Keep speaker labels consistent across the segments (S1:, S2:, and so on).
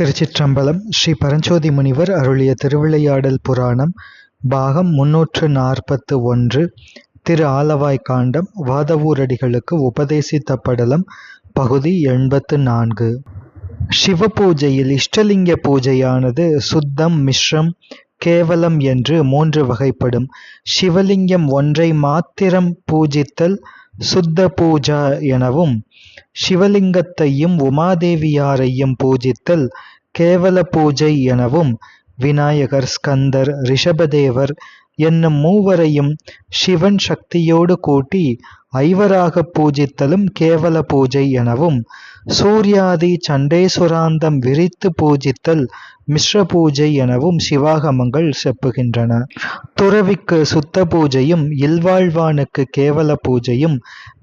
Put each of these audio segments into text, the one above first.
S1: திருச்சிற்றம்பலம் ஸ்ரீ பரஞ்சோதி முனிவர் அருளிய திருவிளையாடல் புராணம் பாகம் முன்னூற்று நாற்பத்து ஒன்று திரு ஆலவாய் காண்டம் வாதவூரடிகளுக்கு உபதேசித்த படலம் பகுதி எண்பத்து நான்கு. சிவபூஜையில் இஷ்டலிங்க பூஜையானது சுத்தம் மிஸ்ரம் கேவலம் என்று மூன்று வகைப்படும். சிவலிங்கம் ஒன்றை மாத்திரம் பூஜித்தல் சுத்த பூஜா எனவும் சிவலிங்கத்தையும் உமாதேவியாரையும் பூஜித்தல் கேவல பூஜை எனவும் விநாயகர் ஸ்கந்தர் ரிஷபதேவர் என்னும் மூவரையும் சிவன் சக்தியோடு கூட்டி ஐவராக பூஜித்தலும் கேவல பூஜை எனவும் சூர்யாதி சண்டேசுராந்தம் விரித்து பூஜித்தல் மிஸ்ர பூஜை எனவும் சிவாகமங்கள் செப்புகின்றன. துறவிக்கு சுத்த பூஜையும் இல்வாழ்வானுக்கு கேவல பூஜையும்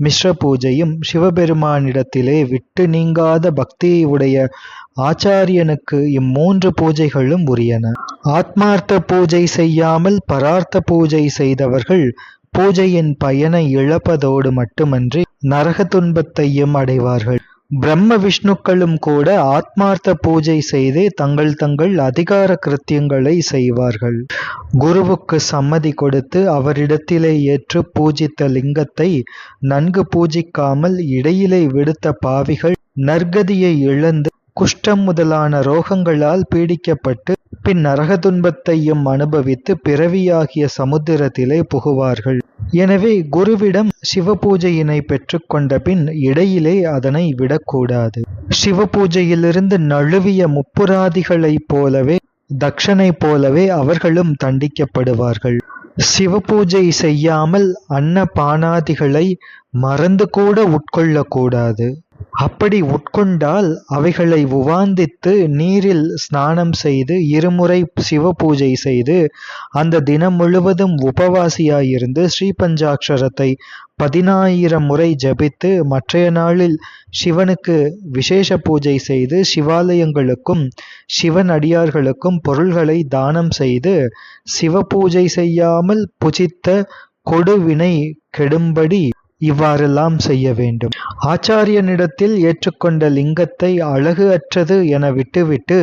S1: மிஸ்ர பூஜையும் சிவபெருமானிடத்திலே விட்டு நீங்காத பக்தியை உடைய ஆச்சாரியனுக்கு இம்மூன்று பூஜைகளும் உரியன. ஆத்மார்த்த பூஜை செய்யாமல் பரார்த்த பூஜை செய்தவர்கள் பூஜையின் பயனை இழப்பதோடு மட்டுமன்றி நரக துன்பத்தையும் அடைவார்கள். பிரம்ம விஷ்ணுக்களும் கூட ஆத்மார்த்த பூஜை செய்து தங்கள் தங்கள் அதிகார கிருத்தியங்களை செய்வார்கள். குருவுக்கு சம்மதி கொடுத்து அவரிடத்திலே ஏற்று பூஜித்த லிங்கத்தை நன்கு பூஜிக்காமல் இடையிலே விடுத்த பாவிகள் நற்கதியை இழந்து குஷ்டம் முதலான ரோகங்களால் பீடிக்கப்பட்டு பின் நரக துன்பத்தையும் அனுபவித்து பிறவியாகிய சமுத்திரத்திலே புகுவார்கள். எனவே குருவிடம் சிவபூஜையினை பெற்றுக்கொண்ட பின் இடையிலே அதனை விடக்கூடாது. சிவபூஜையிலிருந்து நழுவிய முப்புராதிகளைப் போலவே தக்ஷனை போலவே அவர்களும் தண்டிக்கப்படுவார்கள். சிவபூஜை செய்யாமல் அன்ன பானாதிகளை மறந்து கூட உட்கொள்ளக்கூடாது. அப்படி உட்கொண்டால் அவைகளை உவாந்தித்து நீரில் ஸ்நானம் செய்து இருமுறை சிவ பூஜை செய்து அந்த தினம் முழுவதும் உபவாசியாயிருந்து ஸ்ரீபஞ்சாட்சரத்தை பதினாயிரம் முறை ஜபித்து மற்றைய நாளில் சிவனுக்கு விசேஷ பூஜை செய்து சிவாலயங்களுக்கும் சிவன் அடியார்களுக்கும் பொருள்களை தானம் செய்து சிவ பூஜை செய்யாமல் புஜித்த கொடுவினை கெடும்படி இவ்வாறெல்லாம் செய்ய வேண்டும். ஆச்சாரியனிடத்தில் ஏற்றுக்கொண்ட லிங்கத்தை அழகு அற்றது என விட்டுவிட்டு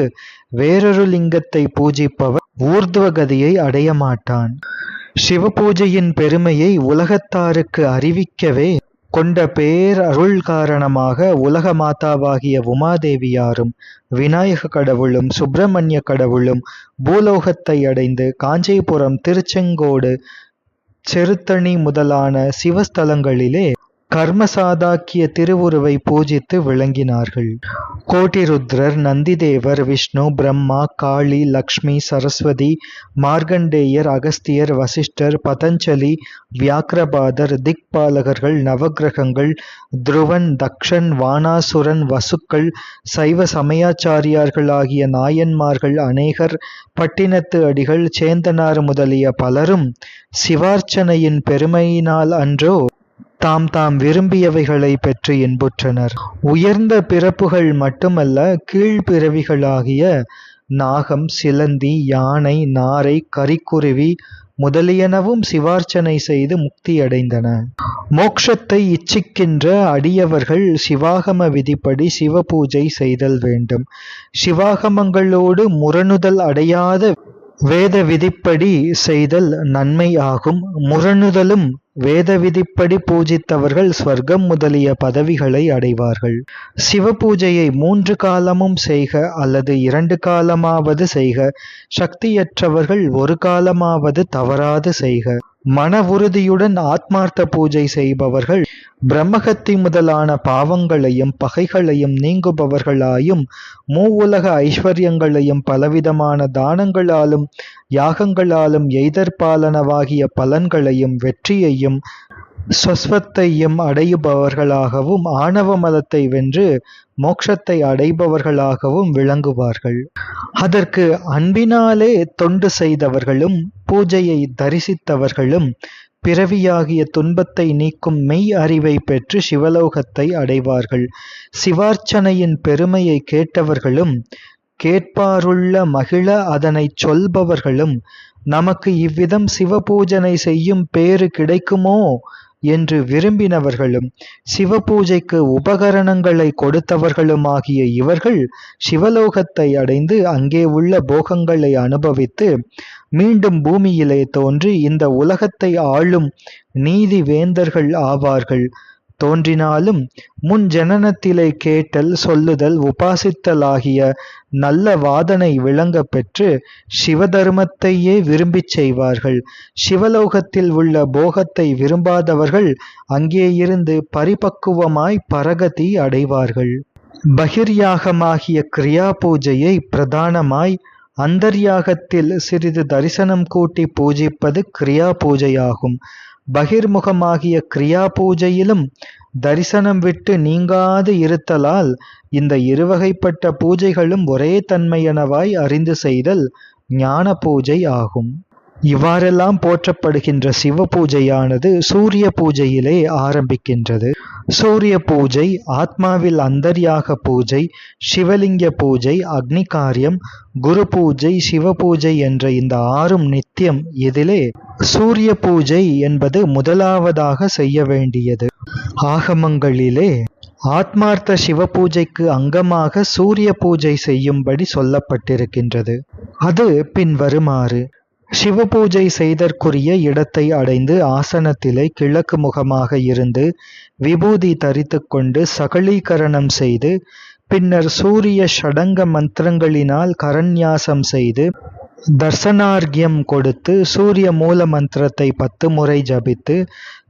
S1: வேறொரு லிங்கத்தை பூஜிப்பவர் ஊர்துவகதியை அடைய மாட்டான். சிவபூஜையின் பெருமையை உலகத்தாருக்கு அறிவிக்கவே கொண்ட பேர் அருள் காரணமாக உலக மாதாவாகிய உமாதேவியாரும் விநாயக கடவுளும் சுப்பிரமணிய கடவுளும் பூலோகத்தை அடைந்து காஞ்சிபுரம் திருச்செங்கோடு செருத்தணி முதலான சிவஸ்தலங்களிலே கர்மசாதாக்கிய திருவுருவை பூஜித்து விளங்கினார்கள். கோட்டிருத்ரர் நந்திதேவர் விஷ்ணு பிரம்மா காளி லக்ஷ்மி சரஸ்வதி மார்கண்டேயர் அகஸ்தியர் வசிஷ்டர் பதஞ்சலி வியாக்கிரபாதர் திக்பாலகர்கள் நவகிரகங்கள் துருவன் தக்ஷன் வானாசுரன் வசுக்கள் சைவ சமயாச்சாரியார்கள் ஆகிய நாயன்மார்கள் அநேகர் பட்டினத்து அடிகள் சேந்தனார் முதலிய பலரும் சிவார்ச்சனையின் பெருமையினால் அன்றோ தாம் தாம் விரும்பியவைகளை பெற்று இன்புற்றனர். உயர்ந்த பிறப்புகள் மட்டுமல்ல கீழ்பிறவிகளாகிய நாகம் சிலந்தி யானை நாரை கரிக்குருவி முதலியனவும் சிவார்ச்சனை செய்து முக்தியடைந்தன. மோக்ஷத்தை இச்சிக்கின்ற அடியவர்கள் சிவாகம விதிப்படி சிவபூஜை செய்தல் வேண்டும். சிவாகமங்களோடு முரணுதல் அடையாத வேத விதிப்படி செய்தல் நன்மை ஆகும். முரணுதலும் வேத விதிப்படி பூஜித்தவர்கள் ஸ்வர்க்கம் முதலிய பதவிகளை அடைவார்கள். சிவ பூஜையை மூன்று காலமும் செய்க அல்லது இரண்டு காலமாவது செய்க. சக்தியற்றவர்கள் ஒரு காலமாவது தவறாது செய்க. மன உறுதியுடன் ஆத்மார்த்த பூஜை செய்பவர்கள் பிரம்மகத்தி முதலான பாவங்களையும் பகைகளையும் நீங்குபவர்களாயும் மூவுலக ஐஸ்வர்யங்களையும் பலவிதமான தானங்களாலும் யாகங்களாலும் எய்தற்பாலனவாகிய பலன்களையும் வெற்றியையும் சொஸ்வத்தையும் அடையுபவர்களாகவும் ஆணவ மதத்தை வென்று மோட்சத்தை அடைபவர்களாகவும் விளங்குவார்கள். அதற்கு அன்பினாலே தொண்டு செய்தவர்களும் பூஜையை தரிசித்தவர்களும் பிறவியாகிய துன்பத்தை நீக்கும் மெய் அறிவை பெற்று சிவலோகத்தை அடைவார்கள். சிவார்ச்சனையின் பெருமையை கேட்டவர்களும் கேட்பாருள்ள மகிழ அதனை சொல்பவர்களும் நமக்கு இவ்விதம் சிவபூஜனை செய்யும் பேறு கிடைக்குமோ? என்று விரும்பினவர்களும் சிவபூஜைக்கு உபகரணங்களை கொடுத்தவர்களுமாகிய இவர்கள் சிவலோகத்தை அடைந்து அங்கே உள்ள போகங்களை அனுபவித்து மீண்டும் பூமியிலே தோன்றி இந்த உலகத்தை ஆளும் நீதி வேந்தர்கள் ஆவார்கள். தோன்றினாலும் முன் ஜனனத்திலே கேட்டல் சொல்லுதல் உபாசித்தலாகிய நல்ல வாதனை விளங்க பெற்று சிவதர்மத்தையே விரும்பிச் செய்வார்கள். சிவலோகத்தில் உள்ள போகத்தை விரும்பாதவர்கள் அங்கேயிருந்து பரிபக்குவமாய் பரகதி அடைவார்கள். பகிர்யாகமாகிய கிரியா பூஜையை பிரதானமாய் அந்தர்யாகத்தில் சிறிது தரிசனம் கூட்டி பூஜிப்பது கிரியா பூஜையாகும் பகிர்முகமாகிய கிரியா பூஜையிலும் தரிசனம் விட்டு நீங்காது இருத்தலால் இந்த இருவகைப்பட்ட பூஜைகளும் ஒரே தன்மையனவாய் அறிந்து செய்தல் ஞான பூஜை ஆகும். இவ்வாறெல்லாம் போற்றப்படுகின்ற சிவ பூஜையானது சூரிய பூஜையிலே ஆரம்பிக்கின்றது. சூரிய பூஜை ஆத்மாவில் அந்தர்யாக பூஜை சிவலிங்க பூஜை அக்னி காரியம் குரு பூஜை சிவ பூஜை என்ற இந்த ஆறும் நித்தியம் இதிலே சூரிய பூஜை என்பது முதலாவதாக செய்ய வேண்டியது. ஆகமங்களிலே ஆத்மார்த்த சிவ பூஜைக்கு அங்கமாக சூரிய பூஜை செய்யும்படி சொல்லப்பட்டிருக்கின்றது. அது பின்வருமாறு சிவபூஜை செய்தற்குரிய இடத்தை அடைந்து ஆசனத்திலே கிழக்கு முகமாக இருந்து விபூதி தரித்து கொண்டு சகலீகரணம் செய்து பின்னர் சூரிய ஷடங்க மந்திரங்களினால் கரண்யாசம் செய்து தர்சனார்க்கியம் கொடுத்து சூரிய மூல மந்திரத்தை பத்து முறை ஜபித்து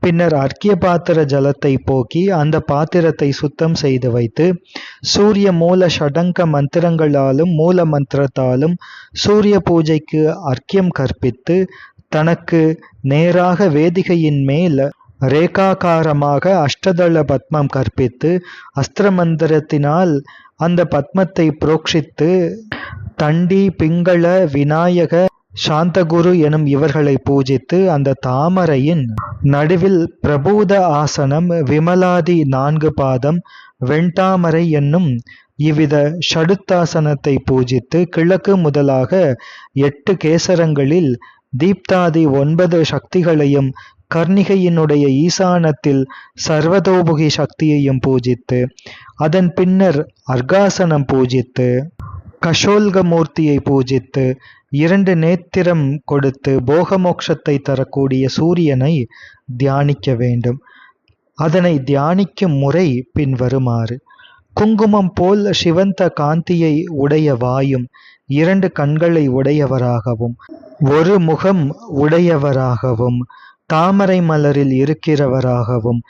S1: பின்னர் அர்க்கிய பாத்திர ஜலத்தை போக்கி அந்த பாத்திரத்தை சுத்தம் செய்து வைத்து சூரிய மூல ஷடங்க மந்திரங்களாலும் மூல மந்திரத்தாலும் சூரிய பூஜைக்கு அர்க்கியம் கற்பித்து தனக்கு நேராக வேதிகையின் மேல் ரேகாகாரமாக அஷ்டதள பத்மம் கற்பித்து அஸ்திர மந்திரத்தினால் அந்த பத்மத்தை புரோக்ஷித்து தண்டி பிங்கள விநாயக சாந்தகுரு எனும் இவர்களை பூஜித்து அந்த தாமரையின் நடுவில் பிரபூத ஆசனம் விமலாதி நான்கு பாதம் வெண்தாமரை என்னும் இவ்வித ஷடுத்தாசனத்தை பூஜித்து கிழக்கு முதலாக எட்டு கேசரங்களில் தீப்தாதி ஒன்பது சக்திகளையும் கர்ணிகையினுடைய ஈசானத்தில் சர்வதோபுகி சக்தியையும் பூஜித்து அதன் பின்னர் அர்காசனம் பூஜித்து கஷோல்க மூர்த்தியை பூஜித்து இரண்டு நேத்திரம் கொடுத்து போகமோக்ஷத்தை தரக்கூடிய சூரியனை தியானிக்க வேண்டும். அதனை தியானிக்கும் முறை பின்வருமாறு. குங்குமம் போல் சிவந்த காந்தியை உடைய வாயும் இரண்டு கண்களை உடையவராகவும் ஒரு முகம் உடையவராகவும் தாமரை மலரில் இருக்கிறவராகவும்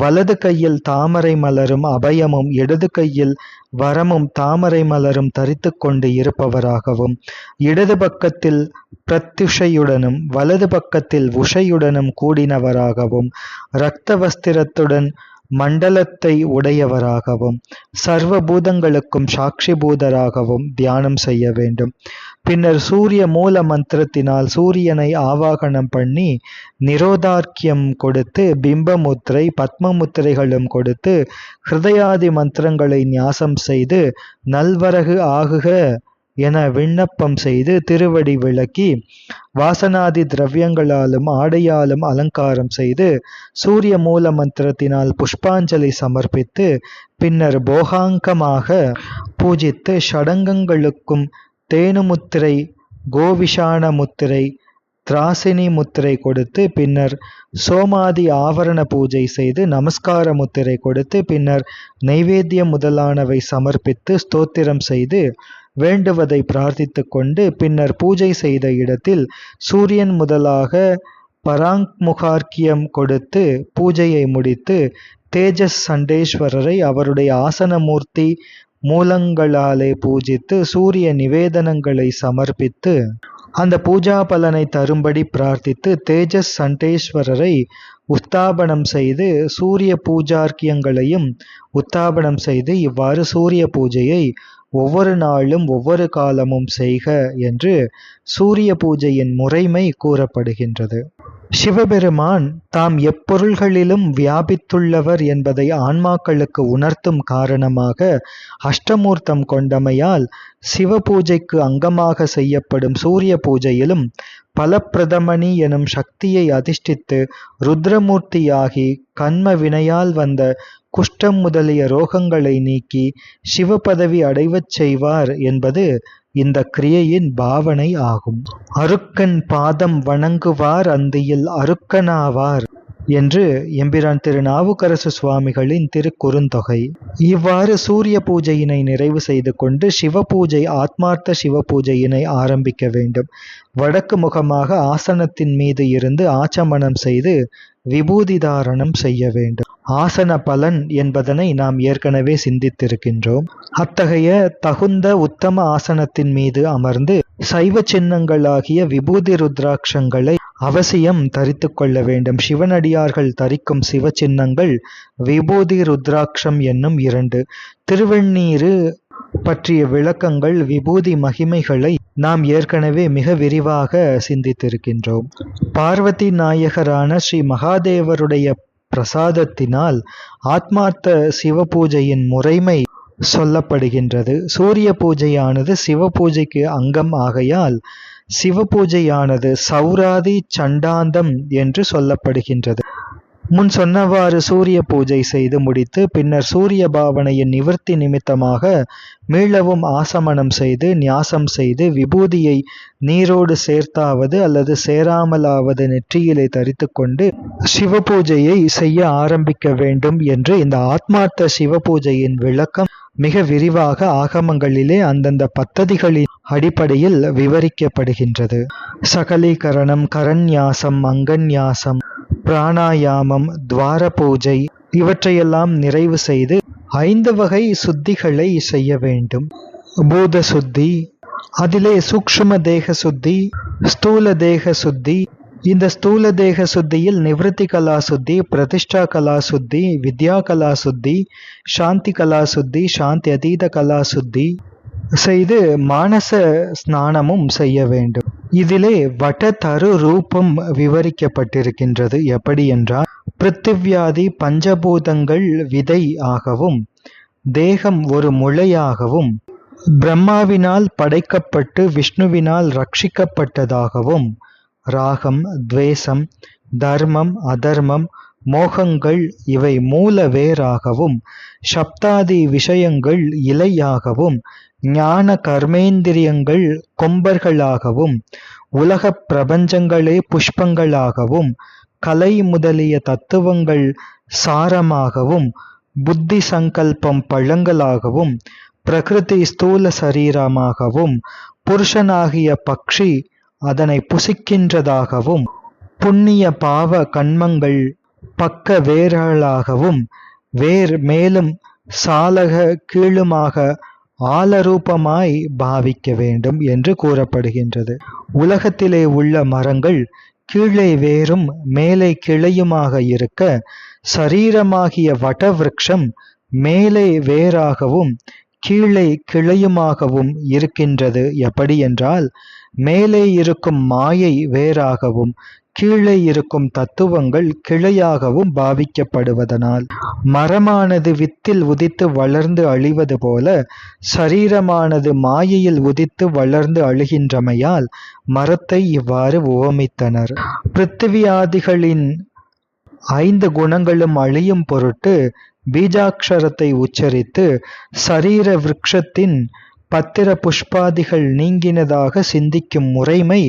S1: வலது கையில் தாமரை மலரும் அபயமும் இடது கையில் வரமும் தாமரை மலரும் தரித்து கொண்டு இருப்பவராகவும் இடது பக்கத்தில் பிரத்யுஷையுடனும் வலது பக்கத்தில் உஷையுடனும் கூடினவராகவும் இரத்த வஸ்திரத்துடன் மண்டலத்தை உடையவராகவும் சர்வ பூதங்களுக்கும் சாட்சி பூதராகவும் தியானம் செய்ய வேண்டும். பின்னர் சூரிய மூல மந்திரத்தினால் சூரியனை ஆவாகனம் பண்ணி நிரோதார்க்கியம் கொடுத்து பிம்பமுத்திரை பத்மமுத்திரைகளும் கொடுத்து ஹிருதயாதி மந்திரங்களை நியாசம் செய்து நல்வரகு ஆகுக என விண்ணப்பம் செய்து திருவடி விளக்கி வாசனாதி திரவியங்களாலும் ஆடையாலும் அலங்காரம் செய்து சூரிய மூல மந்திரத்தினால் புஷ்பாஞ்சலி சமர்ப்பித்து பின்னர் போகாங்கமாக பூஜித்து ஷடங்கங்களுக்கும் தேனுமுத்திரை கோவிஷான முத்திரை திராசினி முத்திரை கொடுத்து பின்னர் சோமாதி ஆவரண பூஜை செய்து நமஸ்கார முத்திரை கொடுத்து பின்னர் நைவேத்தியம் முதலானவை சமர்ப்பித்து ஸ்தோத்திரம் செய்து வேண்டுவதை பிரார்த்தித்து கொண்டு பின்னர் பூஜை செய்த இடத்தில் சூரியன் முதலாக பராங்முகார்க்கியம் கொடுத்து பூஜையை முடித்து தேஜஸ் சண்டேஸ்வரரை அவருடைய ஆசனமூர்த்தி மூலங்களாலே பூஜித்து சூரிய நிவேதனங்களை சமர்ப்பித்து அந்த பூஜா பலனை தரும்படி பிரார்த்தித்து தேஜஸ் சண்டேஸ்வரரை உத்தாபனம் செய்து சூரிய பூஜார்க்கியங்களையும் உத்தாபனம் செய்து இவ்வாறு சூரிய பூஜையை ஒவ்வொரு நாளும் ஒவ்வொரு காலமும் செய்க என்று சூரிய பூஜையின் முறைமை கூறப்படுகின்றது. சிவபெருமான் தாம் எப்பொருள்களிலும் வியாபித்துள்ளவர் என்பதை ஆன்மாக்களுக்கு உணர்த்தும் காரணமாக அஷ்டமூர்த்தம் கொண்டமையால் சிவ பூஜைக்கு அங்கமாக செய்யப்படும் சூரிய பூஜையிலும் பலப்பிரதமணி எனும் சக்தியை அதிஷ்டித்து ருத்ரமூர்த்தியாகி கண்ம வினையால் வந்த குஷ்டம் முதலிய ரோகங்களை நீக்கி சிவபதவி அடைவச் செய்வார் என்பது இந்த கிரியையின் பாவனை ஆகும். அருக்கன் பாதம் வணங்குவார் அந்தியில் அருக்கனாவார் என்று எம்பிரான் திரு நாவுக்கரசு சுவாமிகளின் திருக்குறுந்தொகை. இவ்வாறு சூரிய பூஜையினை நிறைவு செய்து கொண்டு சிவ பூஜை ஆத்மார்த்த சிவ பூஜையினை ஆரம்பிக்க வேண்டும். வடக்கு முகமாக ஆசனத்தின் மீது இருந்து ஆச்சமனம் செய்து விபூதி தாரணம் செய்ய வேண்டும். ஆசன பலன் என்பதனை நாம் ஏற்கனவே சிந்தித்திருக்கின்றோம். அத்தகைய தகுந்த உத்தம ஆசனத்தின் மீது அமர்ந்து சைவ சின்னங்களாகிய விபூதி ருத்ராட்சங்களை அவசியம் தரித்து கொள்ள வேண்டும். சிவனடியார்கள் தரிக்கும் சிவ சின்னங்கள் விபூதி ருத்ராட்சம் என்னும் இரண்டு. திருவெண்ணீரு பற்றிய விளக்கங்கள் விபூதி மகிமைகளை நாம் ஏற்கனவே மிக விரிவாக சிந்தித்திருக்கின்றோம். பார்வதி நாயகரான ஸ்ரீ மகாதேவருடைய பிரசாதத்தினால் ஆத்மார்த்த சிவ பூஜையின் முறைமை சொல்லப்படுகின்றது. சூரிய பூஜையானது சிவ பூஜைக்கு அங்கம் ஆகையால் சிவ பூஜையானது சௌராதி சண்டாந்தம் என்று சொல்லப்படுகின்றது. முன் சொன்னவாறு சூரிய பூஜை செய்து முடித்து பின்னர் சூரிய பாவனையின் நிவர்த்தி நிமித்தமாக மீளவும் ஆசமனம் செய்து நியாசம் செய்து விபூதியை நீரோடு சேர்த்தாவது அல்லது சேராமலாவது நெற்றியிலே தரித்து கொண்டு சிவ பூஜையை செய்ய ஆரம்பிக்க வேண்டும் என்று இந்த ஆத்மார்த்த சிவ பூஜையின் விளக்கம் மிக விரிவாக ஆகமங்களிலே அந்தந்த பத்ததிகளின் அடிப்படையில் விவரிக்கப்படுகின்றது. சகலீகரணம் கரண்யாசம் அங்கன்யாசம் பிராணாயாமம் துவார பூஜை இவற்றையெல்லாம் நிறைவு செய்து ஐந்து வகை சுத்திகளை செய்ய வேண்டும். பூத சுத்தி அதிலே சூக்ஷ்ம தேக சுத்தி ஸ்தூல தேக சுத்தி இந்த ஸ்தூல தேக சுத்தியில் நிவர்த்தி கலா சுத்தி பிரதிஷ்டா கலா சுத்தி வித்யா கலா சுத்தி சாந்தி கலா சுத்தி சாந்தி அதீத கலா சுத்தி செய்து மானச ஸ்நானமும் செய்ய வேண்டும். இதிலே வட்டதரு ரூபம் விவரிக்கப்பட்டிருக்கின்றது. எப்படி என்றால் பிருத்திவியாதி பஞ்சபூதங்கள் விதை ஆகவும் தேகம் ஒரு முளையாகவும் பிரம்மாவினால் படைக்கப்பட்டு விஷ்ணுவினால் ரட்சிக்கப்பட்டதாகவும் ராகம் துவேஷம் தர்மம் அதர்மம் மோகங்கள் இவை மூல வேராகவும் சப்தாதி விஷயங்கள் இலையாகவும் ஞான கர்மேந்திரியங்கள் கொம்பர்களாகவும் உலகப் பிரபஞ்சங்களே புஷ்பங்களாகவும் கலை முதலிய தத்துவங்கள் சாரமாகவும் புத்தி சங்கல்பம் பழங்களாகவும் பிரகிருதி ஸ்தூல சரீரமாகவும் புருஷனாகிய பக்ஷி அதனை புசிக்கின்றதாகவும் புண்ணிய பாவ கண்மங்கள் பக்க வேர்களாகவும் வேர் மேலும் சாலக கீழுமாக ஆலரூபமாய் பாவிக்க வேண்டும் என்று கூறப்படுகின்றது. உலகத்திலே உள்ள மரங்கள் கீழே வேரும் மேலே கிளையுமாக இருக்க சரீரமாகிய வடவிருட்சம் மேலே வேறாகவும் கீழே கிளையுமாகவும் இருக்கின்றது. எப்படி என்றால் மேலே இருக்கும் மாயை வேறாகவும் கீழே இருக்கும் தத்துவங்கள் கிளையாகவும் பாவிக்கப்படுவதனால். மரமானது வித்தில் உதித்து வளர்ந்து அழிவது போல சரீரமானது மாயையில் உதித்து வளர்ந்து அழுகின்றமையால் மரத்தை இவ்வாறு உவமித்தனர். பிருத்திவியாதிகளின் ஐந்து குணங்களும் அழியும் பொருட்டு பீஜாட்சரத்தை உச்சரித்து சரீர விரக்ஷத்தின் பத்திர புஷ்பாதிகள் நீங்கினதாக சிந்திக்கும் முறைமை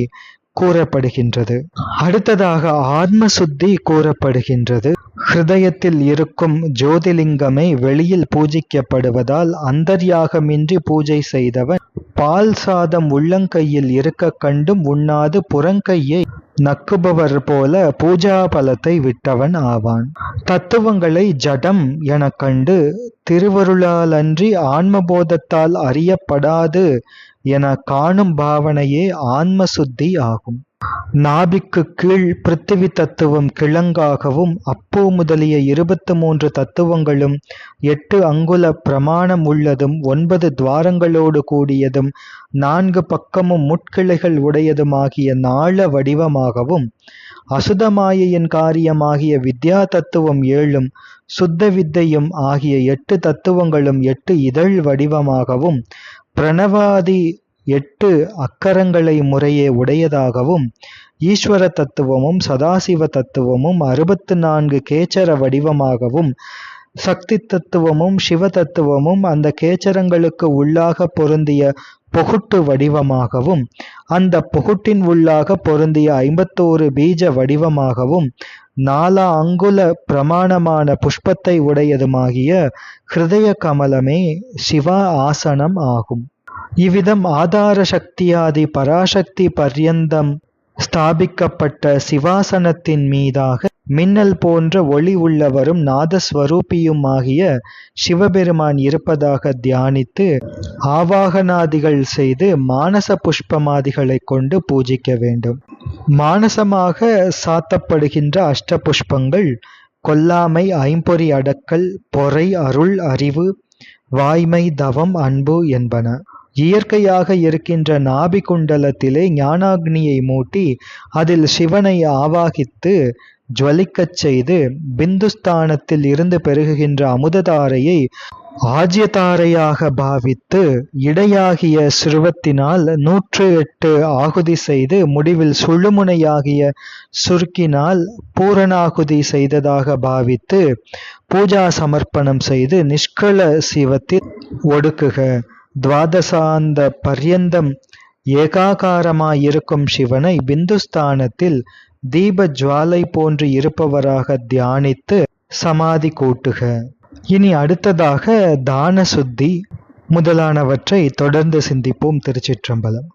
S1: கூறப்படுகின்றது. அடுத்ததாக ஆத்ம சுத்தி கூறப்படுகின்றது. ஹிருதயத்தில் இருக்கும் ஜோதிலிங்கமே வெளியில் பூஜிக்கப்படுவதால் அந்தர்யாகமின்றி பூஜை செய்தவன் பால் சாதம் உள்ளங்கையில் இருக்க கண்டும் உண்ணாது புறங்கையை நக்குபவர் போல பூஜா பலத்தை விட்டவன் ஆவான். தத்துவங்களை ஜடம் என கண்டு திருவருளாலன்றி ஆன்மபோதத்தால் அறியப்படாது என காணும் பாவனையே ஆன்ம சுத்தி ஆகும். நாபிக்கு கீழ் பிருத்திவி தத்துவம் கிழங்காகவும் அப்பூ முதலிய இருபத்து மூன்று தத்துவங்களும் எட்டு அங்குல பிரமாணம் உள்ளதும் ஒன்பது துவாரங்களோடு கூடியதும் நான்கு பக்கமும் முட்கிளைகள் உடையதுமாகிய நாள வடிவமாகவும் அசுதமாயையின் காரியமாகிய வித்யா தத்துவம் ஏழும் சுத்த வித்தையும் ஆகிய எட்டு தத்துவங்களும் எட்டு இதழ் வடிவமாகவும் பிரணவாதி எட்டு அக்கரங்களை முறையே உடையதாகவும் ஈஸ்வர தத்துவமும் சதாசிவ தத்துவமும் அறுபத்து நான்கு கேச்சர வடிவமாகவும் சக்தி தத்துவமும் சிவ தத்துவமும் அந்த கேச்சரங்களுக்கு உள்ளாக பொருந்திய புகுட்டு வடிவமாகவும் அந்த புகுட்டின் உள்ளாக பொருந்திய ஐம்பத்தோரு பீஜ வடிவமாகவும் நாலா அங்குல பிரமாணமான புஷ்பத்தை உடையதுமாகிய ஹிருதய கமலமே சிவா ஆசனம் ஆகும். இவ்விதம் ஆதார சக்தியாதி பராசக்தி பர்யந்தம் ஸ்தாபிக்கப்பட்ட சிவாசனத்தின் மீதாக மின்னல் போன்ற ஒளி உள்ளவரும் நாதஸ்வரூபியுமாகிய சிவபெருமான் இருப்பதாக தியானித்து ஆவாகனாதிகள் செய்து மானச புஷ்பமாதிகளைக் கொண்டு பூஜிக்க வேண்டும். மானசமாக சாத்தப்படுகின்ற அஷ்டபுஷ்பங்கள் கொல்லாமை ஐம்பொறி அடக்கல் பொறை அருள் அறிவு வாய்மை தவம் அன்பு என்பன. இயற்கையாக இருக்கின்ற நாபி குண்டலத்திலே ஞானாக்னியை மூட்டி அதில் சிவனை ஆவாகித்து ஜுவலிக்கச் செய்து பிந்துஸ்தானத்தில் இருந்து பெருகுகின்ற அமுததாரையை ஆஜ்யதாரையாக பாவித்து இடையாகிய சிறுவத்தினால் நூற்று எட்டு ஆகுதி செய்து முடிவில் சுழுமுனையாகிய சுருக்கினால் பூரணாகுதி செய்ததாக பாவித்து பூஜா சமர்ப்பணம் செய்து நிஷ்கல சிவத்தில் ஒடுக்குக. துவாதசாந்த பர்யந்தம் ஏகாகாரமாயிருக்கும் சிவனை பிந்துஸ்தானத்தில் தீப ஜுவாலை போன்று இருப்பவராக தியானித்து சமாதி கூட்டுக. இனி அடுத்ததாக தான சுத்தி முதலானவற்றை தொடர்ந்து சிந்திப்போம் திருச்சிற்றம்பலம்.